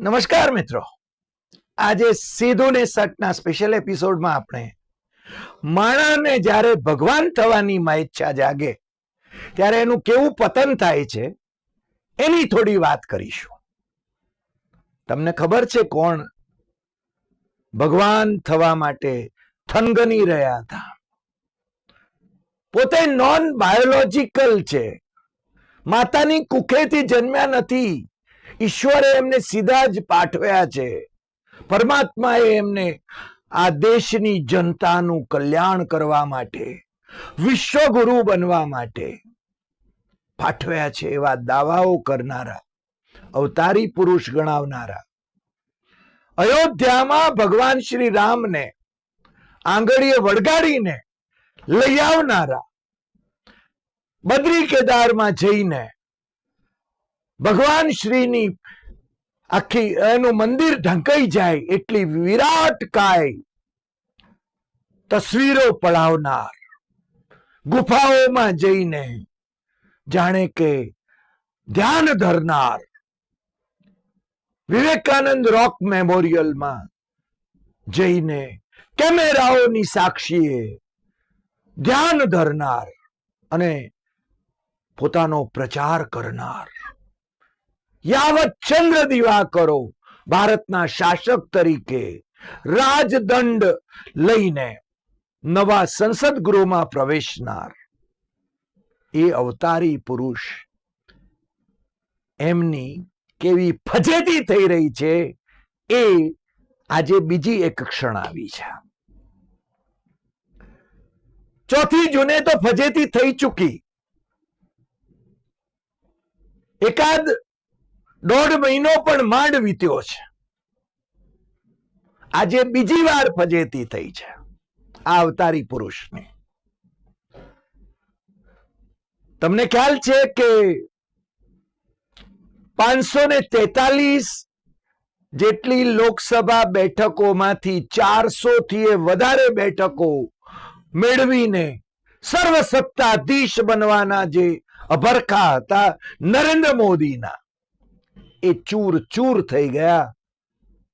નમસ્કાર મિત્રો. આજે સીધું ને સટના સ્પેશિયલ એપિસોડમાં આપણે માણસને જ્યારે ભગવાન થવાની ઈચ્છા જાગે, ત્યારે એનું કેવું પતન થાય છે, એની થોડી વાત કરીશું. તમને ખબર છે કોણ ભગવાન થવા માટે થનગની રહ્યા હતા? પોતે નોન બાયોલોજિકલ છે. માતાની કુખેથી જન્મ્યા નથી. ઈશ્વરે એમને સીધા જ પાઠવ્યા છે. પરમાત્માએ એમને આ દેશની જનતાનું કલ્યાણ કરવા માટે, વિશ્વગુરુ બનવા માટે પાઠવ્યા છે એવા દાવાઓ કરનારા, અવતારી પુરુષ ગણાવનારા. અયોધ્યામાં ભગવાન શ્રી રામને આંગળીએ વળગાડીને લઈ આવનારા, બદ્રી કેદારમાં જઈને ભગવાન શ્રીની આખી એનું મંદિર ઢંકાઈ જાય એટલી વિરાટ કાય. તસવીરો પડાવનાર, ગુફાઓમાં જઈને જાણે કે ધ્યાન ધરનાર, વિવેકાનંદ રોક મેમોરિયલમાં જઈને કેમેરાઓની સાક્ષીએ ધ્યાન ધરનાર અને પોતાનો પ્રચાર કરનાર. યાવત ચંદ્ર દીવા કરો ભારતના શાસક તરીકે રાજદંડ લઈને નવા સંસદ ગૃહમાં પ્રવેશનાર. એ અવતારી પુરુષ એમની કેવી ફજેતી થઈ રહી છે એ આજે બીજી એક ક્ષણ આવી છે. ચોથી જૂને તો ફજેતી થઈ ચૂકી. એકાદ દોઢ મહિનો પણ માંડ વીત્યો છે. આજે બીજી વાર ફજેતી થઈ છે આ અવતારી પુરુષની. તમને ખ્યાલ છે કે પાંચસો ને તેતાલીસ જેટલી લોકસભા બેઠકોમાંથી ચારસો થી વધારે બેઠકો મેળવીને સર્વસત્તાધીશ બનવાના જે અભરખા હતા નરેન્દ્ર મોદીના એ ચૂર ચૂર થઈ ગયા.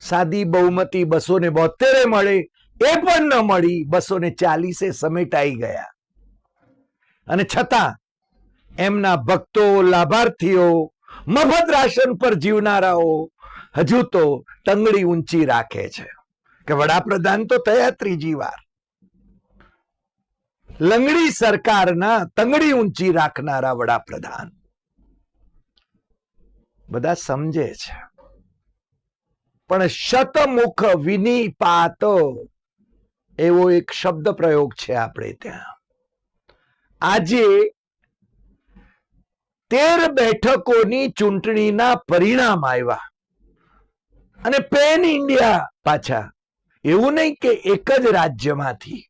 સાદી બહુમતી બસો ને બોતેરે મળી, એ પણ ન મળી બસો ને ચાલીસે સમેટાઈ ગયા. અને છતાં એમના ભક્તો, લાભાર્થીઓ, મફત રાશન પર જીવનારાઓ હજુ તો ટંગડી ઊંચી રાખે છે કે વડાપ્રધાન તો થયા ત્રીજી વાર. લંગડી સરકારના તંગડી ઊંચી રાખનારા વડાપ્રધાન. બધા સમજે છે. પણ શતમુખ વિનિપાત એવો એક શબ્દ પ્રયોગ છે આપણે ત્યાં. આજે તેર બેઠકોની ચૂંટણીના પરિણામ આવ્યા. અને પેન ઇન્ડિયા પાછા. એવું નહીં કે એક જ રાજ્યમાંથી.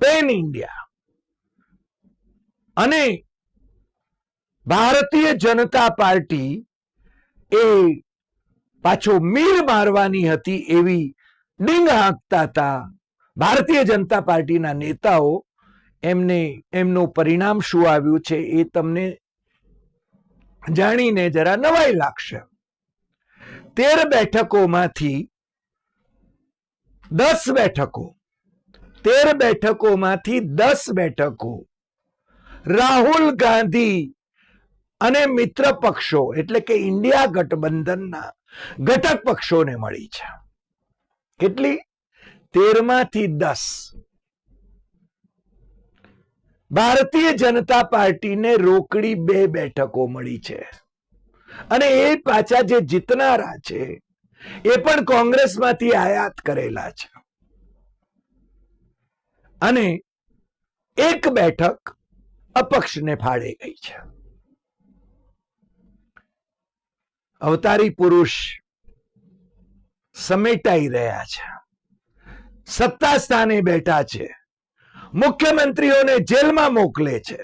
Pan India. અને ભારતીય જનતા પાર્ટી એ પાછો મીર મારવાની હતી એવી ડીંગ હાંકતા હતા. ભારતીય જનતા પાર્ટીના નેતાઓ એમને, એમનું પરિણામ શું આવ્યું છે એ તમને જાણીને જરા નવાઈ લાગશે. તેર બેઠકોમાંથી દસ બેઠકો, તેર બેઠકોમાંથી દસ બેઠકો, રાહુલ ગાંધી અને મિત્ર પક્ષો, એટલે કે ઇન્ડિયા ગઠબંધનના ઘટક પક્ષોને મળી છે. કેટલી? તેરમાંથી દસ. ભારતીય જનતા પાર્ટીને રોકડી બે બેઠકો મળી છે. અને એ પાછા જે જીતનારા છે, એ પણ કોંગ્રેસમાંથી આયાત કરેલા છે. અને એક બેઠક અપક્ષને ફાળે ગઈ છે. અવતારી પુરુષ સમેટાઈ રહ્યા છે. સત્તા સ્થાને બેઠા છે. મુખ્યમંત્રીઓને જેલમાં મોકલે છે.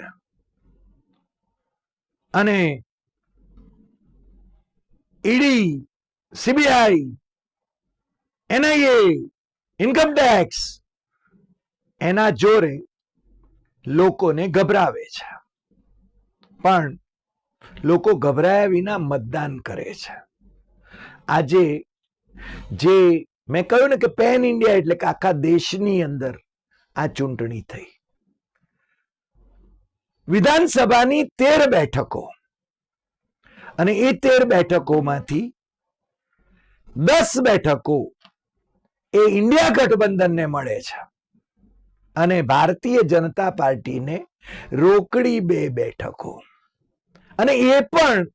અને ED, CBI, NIA, income tax એના જોરે લોકોને ગભરાવે છે. પણ લોકો ગભરાયા વિના મતદાન કરે છે. આજે જે મેં કહ્યું ને કે પેન ઇન્ડિયા એટલે કે આખા દેશની અંદર આ ચૂંટણી થઈ. વિધાનસભાની તેર બેઠકો અને એ તેર બેઠકોમાંથી દસ બેઠકો એ ઇન્ડિયા ગઠબંધનને મળે છે અને ભારતીય જનતા પાર્ટીને રોકડી બે બેઠકો. અને એ પણ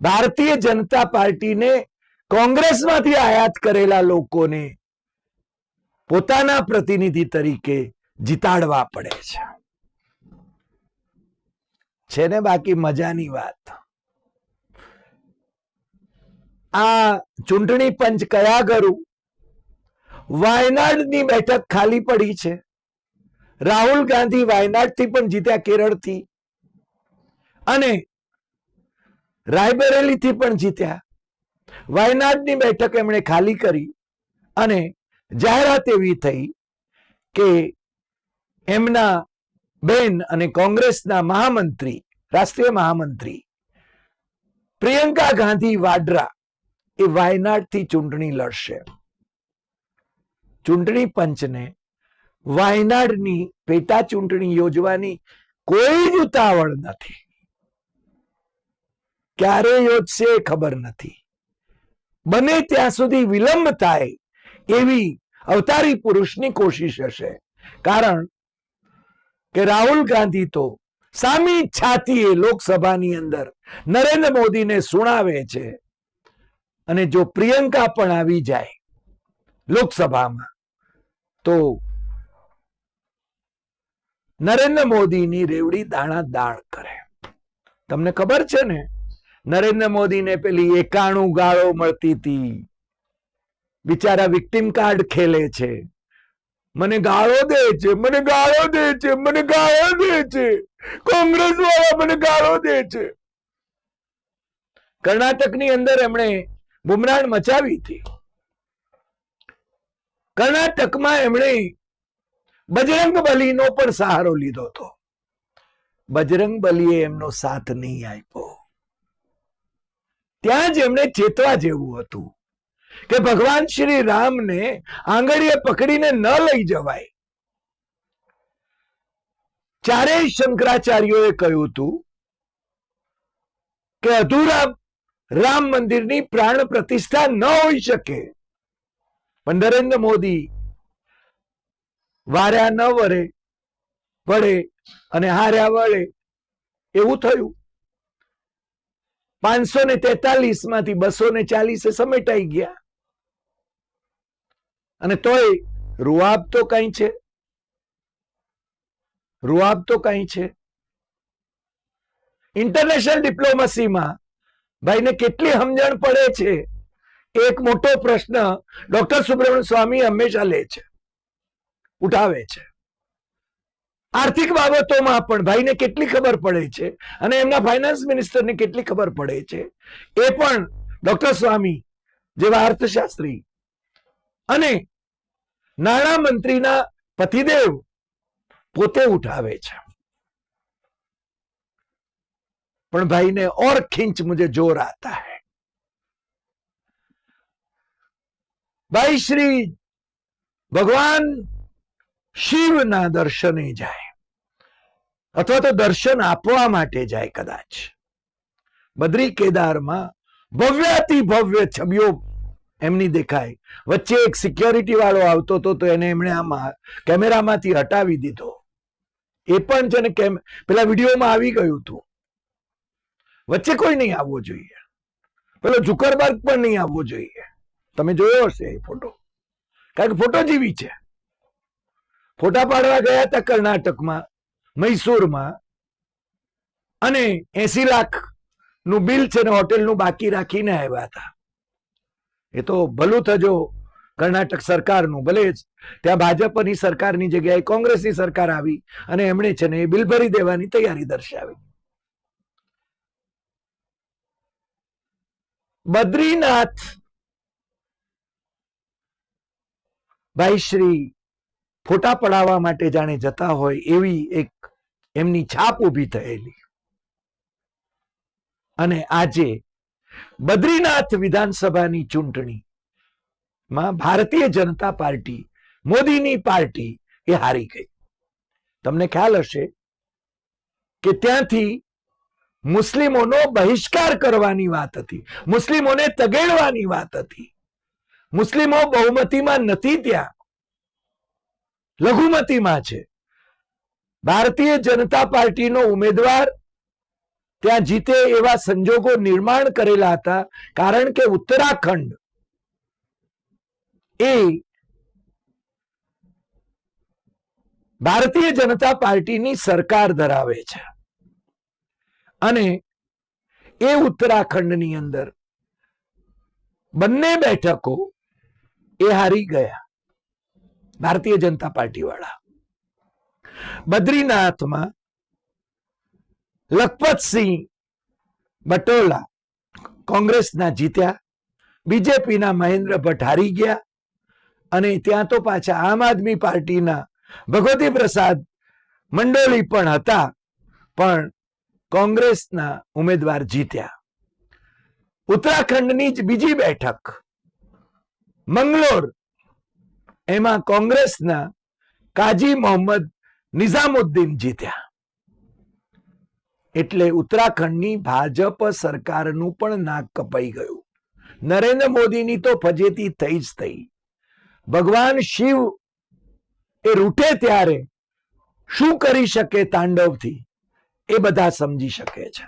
ભારતીય જનતા પાર્ટીને કોંગ્રેસમાંથી આયાત કરેલા લોકોને પોતાના પ્રતિનિધિ તરીકે જીતાડવા પડે છે. છે ને બાકી મજાની વાત. આ ચૂંટણી પંચ કયા કરું વાયનાડની બેઠક ખાલી પડી છે. રાહુલ ગાંધી વાયનાડથી પણ જીત્યા કેરળથી. અને રાયબરેલીથી પણ જીત્યા. વાયનાડની બેઠક એમણે ખાલી કરી અને જાહેરાત એવી થઈ કે એમના બેન અને કોંગ્રેસના મહામંત્રી, રાષ્ટ્રીય મહામંત્રી પ્રિયંકા ગાંધી વાડ્રા એ વાયનાડથી ચૂંટણી લડશે. ચૂંટણી પંચને વાયનાડની પેટા ચૂંટણી યોજવાની કોઈ જ ઉતાવળ નથી. ક્યારે યોજશે ખબર નથી. બને ત્યાં સુધી વિલંબ થાય એવી અવતારી પુરુષની કોશિશ હશે. કારણ કે રાહુલ ગાંધી તો સામી છાતીએ લોકસભાની અંદર નરેન્દ્ર મોદીને સુણાવે છે અને જો પ્રિયંકા પણ આવી જાય લોકસભામાં, તો નરેન્દ્ર મોદીની રેવડી દાણા દાણ કરે. તમને ખબર છે ને? નરેન્દ્ર મોદીને પેલી એકાણું ગાળો મળતી હતી બિચારા વિક્ટિમ કાર્ડ ખેલે છે. મને ગાળો દે છે, મને ગાળો દે છે, મને ગાળો દે છે. કોંગ્રેસ વાળા મને ગાળો દે છે. કર્ણાટકની અંદર એમણે બુમરાણ મચાવી હતી. કર્ણાટકમાં એમણે બજરંગ બલીનો પણ સહારો લીધો હતો. બજરંગ બલીએ એમનો સાથ નહીં આપ્યો. ત્યાં જ એમને ચેતવા જેવું હતું કે ભગવાન શ્રી રામને આંગળીએ પકડીને ન લઈ જવાય. ચારેય શંકરાચાર્યોએ કહ્યું હતું કે અધૂરા રામ મંદિરની પ્રાણ પ્રતિષ્ઠા ન હોઈ શકે. પણ નરેન્દ્ર મોદી વાર્યા ન વરે વળે અને હાર્યા વળે એવું થયું. પાંચસો ને તેતાલીસમાંથી બસો ને ચાલીસે સમેટાઈ ગયા. અને તોય રૂઆબ તો કઈ છે. રૂઆબ તો કઈ છે. ઇન્ટરનેશનલ ડિપ્લોમસીમાં ભાઈને કેટલી સમજણ પડે છે? એક મોટો પ્રશ્ન ડોક્ટર સુબ્રમણ્ય સ્વામી હંમેશા લે છે. ઉઠાવે છે. આર્થિક બાબતોમાં પણ ભાઈને કેટલી ખબર પડે છે અને એમના ફાઇનાન્સ મિનિસ્ટરને કેટલી ખબર પડે છે. એ પણ ડોક્ટર સ્વામી જેવા અર્થશાસ્ત્રી અને નાણાં પતિદેવ પોતે ઉઠાવે છે. પણ ભાઈને ઓર ખીંચ મુજે જોર આતા હૈ. ભાઈ શ્રી ભગવાન શિવના દર્શને જાય. અથવા તો દર્શન આપવા માટે જાય કદાચ. બદ્રી કેદારમાં ભવ્યાતિ ભવ્ય છબીઓ એમની દેખાય. વચ્ચે એક સિક્યોરિટી વાળો આવતો હતો તો એને એમણે આમાં કેમેરામાંથી હટાવી દીધો. એ પણ છે ને કેમ, પેલા વિડીયોમાં આવી ગયું હતું. વચ્ચે કોઈ નહીં આવવો જોઈએ. પેલો ઝુકરબર્ગ પણ નહીં આવવો જોઈએ. તમે જોયો હશે એ ફોટો. કારણ કે ફોટો જેવી છે. ફોટા પાડવા ગયા હતા કર્ણાટકમાં. મૈસૂરમાં અને એસી લાખનું બિલ છે ને હોટેલનું બાકી રાખીને આવ્યા હતા. એ તો ભલું થજો કર્ણાટક સરકારનું, ભલે જ ત્યાં ભાજપની સરકારની જગ્યાએ કોંગ્રેસની સરકાર આવી અને એમણે છે ને એ બિલ ભરી દેવાની તૈયારી દર્શાવી. બદ્રીનાથ ભાઈ શ્રી ફોટા પડાવવા માટે જાણે જતા હોય એવી એક એમની છાપ ઊભી થયેલી. અને આજે બદ્રીનાથ વિધાનસભાની ચૂંટણી ભારતીય જનતા પાર્ટી, મોદીની પાર્ટી એ હારી ગઈ. તમને ખ્યાલ હશે કે ત્યાંથી મુસ્લિમોનો બહિષ્કાર કરવાની વાત હતી, મુસ્લિમોને તગેડવાની વાત હતી. મુસ્લિમો બહુમતીમાં નથી ત્યાં. લઘુમતીમાં છે. ભારતીય જનતા પાર્ટીનો ઉમેદવાર ત્યાં જીતે એવા સંજોગો નિર્માણ કરેલા હતા, કારણ કે ઉત્તરાખંડ એ ભારતીય જનતા પાર્ટીની સરકાર ધરાવે છે. અને એ ઉત્તરાખંડની અંદર બંને બેઠકો એ હારી ગયા. ભારતીય જનતા પાર્ટી વાળા બદ્રીનાથમાં લખપતસિંહ બટોલા કોંગ્રેસના જીત્યા, બીજેપીના મહેન્દ્ર ભટ્ટ હારી ગયા અને ત્યાં તો પાછા આમ આદમી પાર્ટીના ભગવતી પ્રસાદ મંડોળી પણ હતા, પણ કોંગ્રેસના ઉમેદવાર જીત્યા. ઉત્તરાખંડની જ બીજી બેઠક, મંગલોર એમાં કોંગ્રેસના કાજી મોહમ્મદ નિઝામુદ્દીન જીત્યા. એટલે ઉત્તરાખંડની ભાજપ સરકારનું પણ નાક કપાઈ ગયું. નરેન્દ્ર મોદીની તો ફજેતી થઈ જ થઈ. ભગવાન શિવ એ રૂઠે ત્યારે શું કરી શકે તાંડવથી? એ બધા સમજી શકે છે.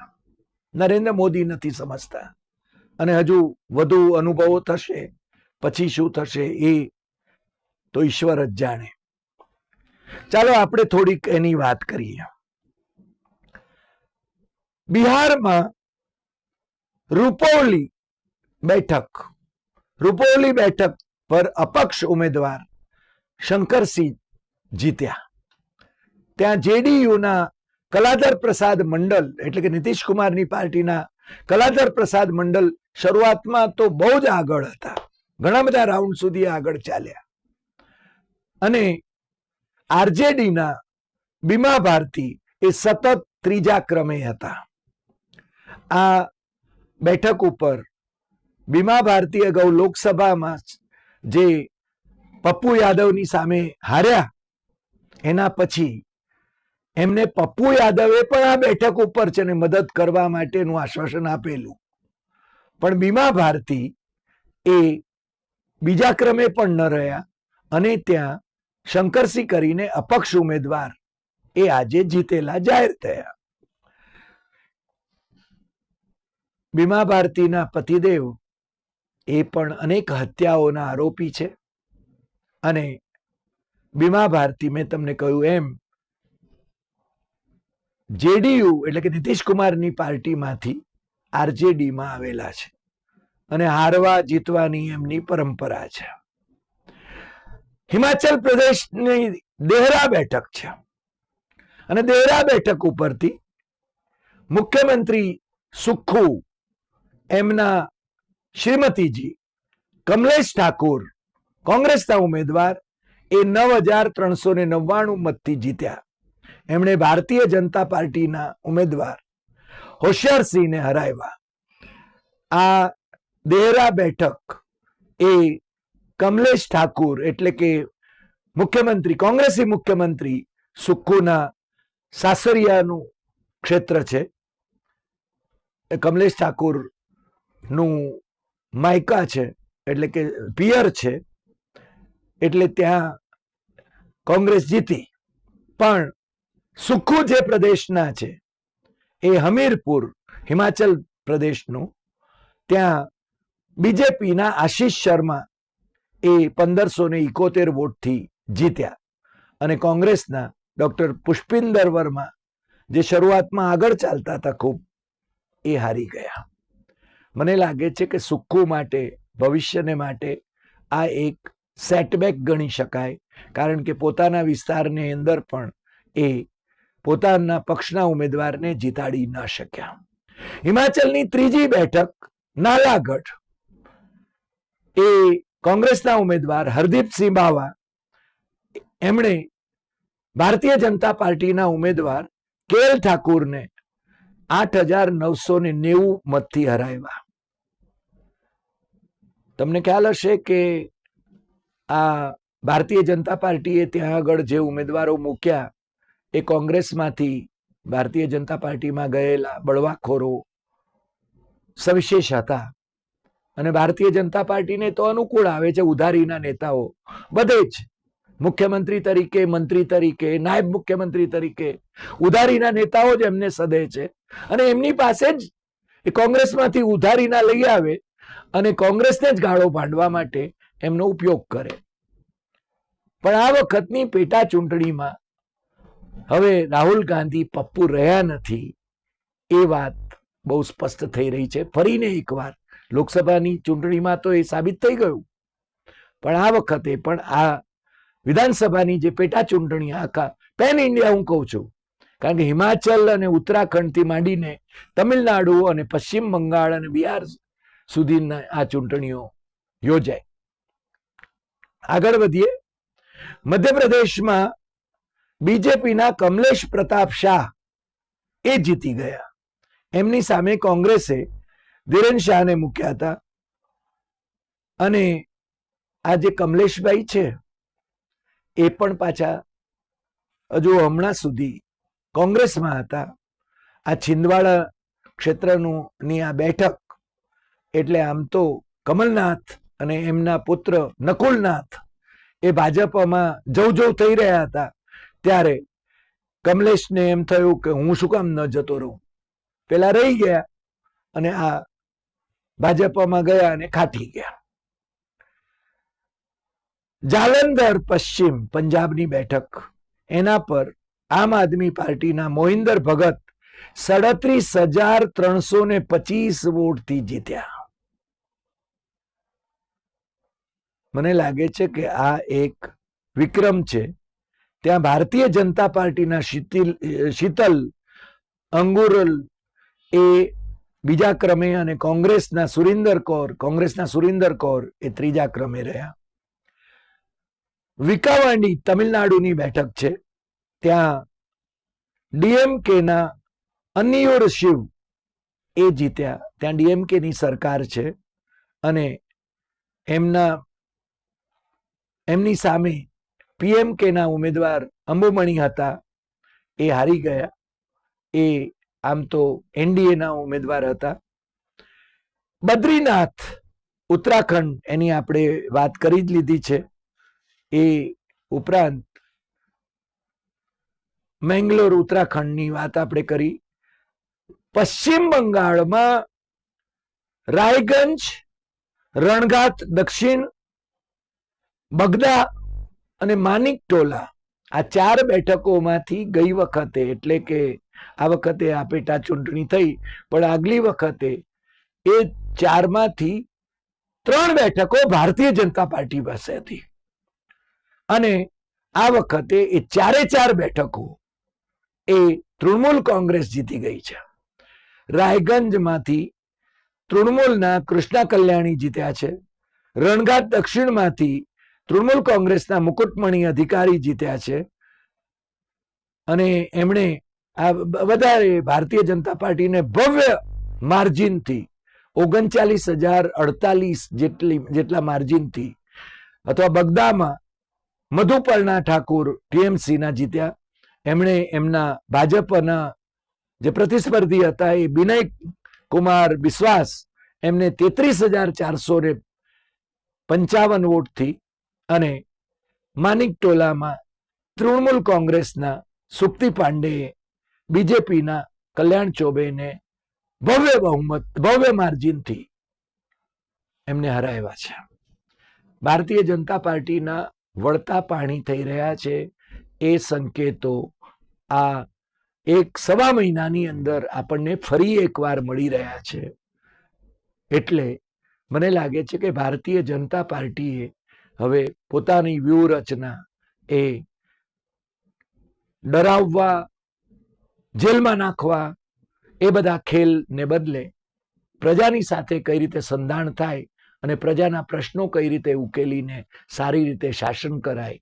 નરેન્દ્ર મોદી નથી સમજતા. અને હજુ વધુ અનુભવો થશે, પછી શું થશે એ તો ઈશ્વર જ જાણે. ચાલો આપણે થોડીક એની વાત કરીએ. બિહારમાં રૂપોલી બેઠક રૂપોલી બેઠક પર અપક્ષ ઉમેદવાર શંકરસિંહ જીત્યા. ત્યાં જેડીયુના કલાધર પ્રસાદ મંડલ, એટલે કે નીતિશ કુમારની પાર્ટીના કલાધર પ્રસાદ મંડલ શરૂઆતમાં તો બહુ જ આગળ હતા. ઘણા બધા રાઉન્ડ સુધી આગળ ચાલ્યા. અને આરજેડીના બીમા ભારતી એ સતત ત્રીજા ક્રમે હતા. આ બેઠક ઉપર બીમા ભારતી અગાઉ લોકસભામાં જે પપ્પુ યાદવની સામે હાર્યા, એના પછી એમને પપ્પુ યાદવે પણ આ બેઠક ઉપર છે ને મદદ કરવા માટેનું આશ્વાસન આપેલું. પણ બીમા ભારતી એ બીજા ક્રમે પણ ન રહ્યા અને ત્યાં શંકરસિંહ કરીને અપક્ષ ઉમેદવાર એ આજે જીતેલા જાહેર થયા. બીમા ભારતીના પતિદેવ એ પણ અનેક હત્યાઓના આરોપી છે. અને બીમા ભારતી મેં તમને કહ્યું એમ, જેડીયુ એટલે કે નીતિશ કુમારની પાર્ટીમાંથી આરજેડીમાં આવેલા છે. અને હારવા જીતવાની એમની પરંપરા છે. હિમાચલ પ્રદેશની દેહરા બેઠક છે. અને દેહરા બેઠક ઉપરથી મુખ્યમંત્રી સુખુ એમના શ્રીમતીજી કમલેશ ઠાકોર, કોંગ્રેસના ઉમેદવાર એ નવ હજાર ત્રણસો ને નવ્વાણું મતથી જીત્યા. એમણે ભારતીય જનતા પાર્ટીના ઉમેદવાર હોશિયારસિંહને હરાવ્યા. આ દેહરા બેઠક એ કમલેશ ઠાકુર એટલે કે મુખ્યમંત્રી, કોંગ્રેસી મુખ્યમંત્રી સુક્ખુના સાસરિયાનું ક્ષેત્ર છે. કમલેશ ઠાકુરનું માયકા છે, એટલે કે પિયર છે. એટલે ત્યાં કોંગ્રેસ જીતી. પણ સુખુ જે પ્રદેશના છે, એ હમીરપુર, હિમાચલ પ્રદેશનું, ત્યાં બીજેપીના આશીષ શર્મા એ પંદરસો ને ઇકોતેર વોટથી જીત્યા. અને કોંગ્રેસના ડોક્ટર પુષ્પિંદર વર્મા, જે શરૂઆતમાં આગળ ચાલતા હતા ખૂબ, એ હારી ગયા. મને લાગે છે કે સુક્કુ માટે, ભવિષ્યને માટે આ એક સેટબેક ગણી શકાય, કારણ કે પોતાના વિસ્તારની અંદર પણ એ પોતાના પક્ષના ઉમેદવારને જીતાડી ન શક્યા. હિમાચલની ત્રીજી બેઠક, નાલાગઢ. એ કોંગ્રેસના ઉમેદવાર હરદીપસિંહ બાવા, એમણે ભારતીય જનતા પાર્ટીના ઉમેદવાર કેએલ ઠાકુરને આઠ હજાર નવસો ને નેવું મતથી હરાવ્યા. તમને ખ્યાલ હશે કે આ ભારતીય જનતા પાર્ટીએ ત્યાં આગળ જે ઉમેદવારો મૂક્યા એ કોંગ્રેસમાંથી ભારતીય જનતા પાર્ટીમાં ગયેલા બળવાખોરો સવિશેષ હતા. અને ભારતીય જનતા પાર્ટીને તો અનુકૂળ આવે છે ઉધારીના નેતાઓ. બધે જ. મુખ્યમંત્રી તરીકે મંત્રી તરીકે, નાયબ મુખ્યમંત્રી તરીકે. ઉધારીના નેતાઓ જ એમને સદે છે. અને એમની પાસે જ એ કોંગ્રેસમાંથી ઉધારીના લઈ આવે અને કોંગ્રેસને જ ગાળો ભાંડવા માટે એમનો ઉપયોગ કરે. પણ આ વખતની પેટા ચૂંટણીમાં હવે રાહુલ ગાંધી પપ્પુ રહ્યા નથી એ વાત બહુ સ્પષ્ટ થઈ રહી છે. ફરીને એકવાર લોકસભાની ચૂંટણીમાં તો એ સાબિત થઈ ગયું. પણ આ વખતે પણ આ વિધાનસભાની જે પેટા ચૂંટણી આખા પેન ઇન્ડિયા હું કહું છું, કારણ કે હિમાચલ અને ઉત્તરાખંડથી માંડીને તમિલનાડુ અને પશ્ચિમ બંગાળ અને બિહાર સુધીના આ ચૂંટણીઓ યોજાય. આગળ વધીએ. મધ્યપ્રદેશમાં બીજેપીના કમલેશ પ્રતાપ શાહ એ જીતી ગયા. એમની સામે કોંગ્રેસે ધીરેન શાહને મૂક્યા હતા. અને આ જે કમલેશભાઈ છે, એ પણ પાછા, હજુ હમણાં સુધી કોંગ્રેસમાં હતા. આ છિંદવાડા ક્ષેત્રનું ની આ બેઠક, એટલે આમ તો કમલનાથ અને એમના પુત્ર નકુલનાથ એ ભાજપમાં જવ જવ થઈ રહ્યા હતા. ત્યારે કમલેશને એમ થયું કે હું શું કામ ન જતો રહું? પેલા રહી ગયા અને આ ભાજપમાં ગયા અને ખાટી ગયા. જાલંધર પશ્ચિમ પંજાબની બેઠક. એના પર આમ આદમી પાર્ટીના મોહિન્દર ભગત સડત્રીસ હજાર ત્રણસો ને પચીસ વોટથી જીત્યા. મને લાગે છે કે આ એક વિક્રમ છે. ત્યાં ભારતીય જનતા પાર્ટીના શીતલ શીતલ અંગુરલ એ બીજા ક્રમે અને કોંગ્રેસના સુરિન્દર કૌર, કોંગ્રેસના સુરિન્દર કૌર એ ત્રીજા ક્રમે રહ્યા. વિકાવાંડી તમિલનાડુની બેઠક છે. ત્યાં ડીએમકે ના અન્નિયોર શિવ એ જીત્યા. ત્યાં ડીએમકે ની સરકાર છે અને એમના, એમની સામે પીએમકે ના ઉમેદવાર અંબુમણી હતા. એ હારી ગયા. એ આમ તો એનડીએ ના ઉમેદવાર હતા. બદ્રીનાથ, ઉત્તરાખંડ એની આપણે વાત કરી જ લીધી છે. એ ઉપરાંત મેંગ્લોર, ઉત્તરાખંડની વાત આપણે કરી. પશ્ચિમ બંગાળમાં રાયગંજ રણઘાત દક્ષિણ, બગદા અને માનિક ટોલા આ ચાર બેઠકોમાંથી ગઈ વખતે એટલે કે આ વખતે આ પેટા ચૂંટણી થઈ, પણ આગલી વખતે એ ચારમાંથી ત્રણ બેઠકો ભારતીય જનતા પાર્ટી પાસે હતી. અને આ વખતે એ ચારે ચાર બેઠકો એ તૃણમૂલ કોંગ્રેસ જીતી ગઈ છે. રાયગંજમાંથી તૃણમૂલના કૃષ્ણા કલ્યાણી જીત્યા છે. રણઘાટ દક્ષિણમાંથી તૃણમૂલ કોંગ્રેસના મુકુટમણી અધિકારી જીત્યા છે. અને એમણે વધારે ભારતીય જનતા પાર્ટીને ભવ્ય માર્જિનથી ઓગણચાલીસ હજાર અડતાલીસ જેટલી, જેટલા માર્જિનથી અથવા બગદામાં મધુપર્ણા ઠાકુર ટીએમસીના જીત્યા. એમણે એમના ભાજપના જે પ્રતિસ્પર્ધી હતા એ વિનય કુમાર બિશ્વાસ એમને તેત્રીસ હજાર ચારસો ને પંચાવન વોટથી અને માનિક ટોલામાં તૃણમૂલ કોંગ્રેસના સુપ્તિ પાંડેએ બીજેપીના કલ્યાણ ચોબેને ભવ્ય બહુમત, ભવ્ય માર્જિનથી એમને હરાવ્યા છે. ભારતીય જનતા પાર્ટીના વળતા પાણી થઈ રહ્યા છે. એ સંકેતો આ એક સવા મહિનાની અંદર આપણને ફરી એકવાર મળી રહ્યા છે. એટલે મને લાગે છે કે ભારતીય જનતા પાર્ટીએ હવે પોતાની વ્યૂહરચના એ ડરાવવા જેલમાં નાખવા, એ બધા ખેલને બદલે પ્રજાની સાથે કઈ રીતે સંધાણ થાય અને પ્રજાના પ્રશ્નો કઈ રીતે ઉકેલીને સારી રીતે શાસન કરાય,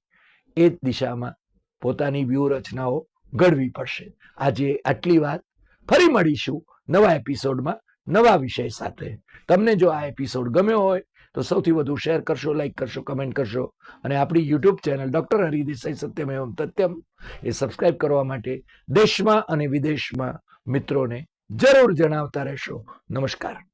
એ જ દિશામાં પોતાની વ્યૂહરચનાઓ ઘડવી પડશે. આજે આટલી વાત. ફરી મળીશું નવા એપિસોડમાં નવા વિષય સાથે. તમને જો આ એપિસોડ ગમ્યો હોય તો સૌથી વધુ શેર કરશો લાઈક કરશો કમેન્ટ કરશો. અને આપણી યુટ્યુબ ચેનલ ડૉક્ટર હરિદેસાઈ સત્યમ એવમ તત્યમ એ સબસ્ક્રાઇબ કરવા માટે દેશમાં અને વિદેશમાં મિત્રોને જરૂર જણાવતા રહેશો. નમસ્કાર.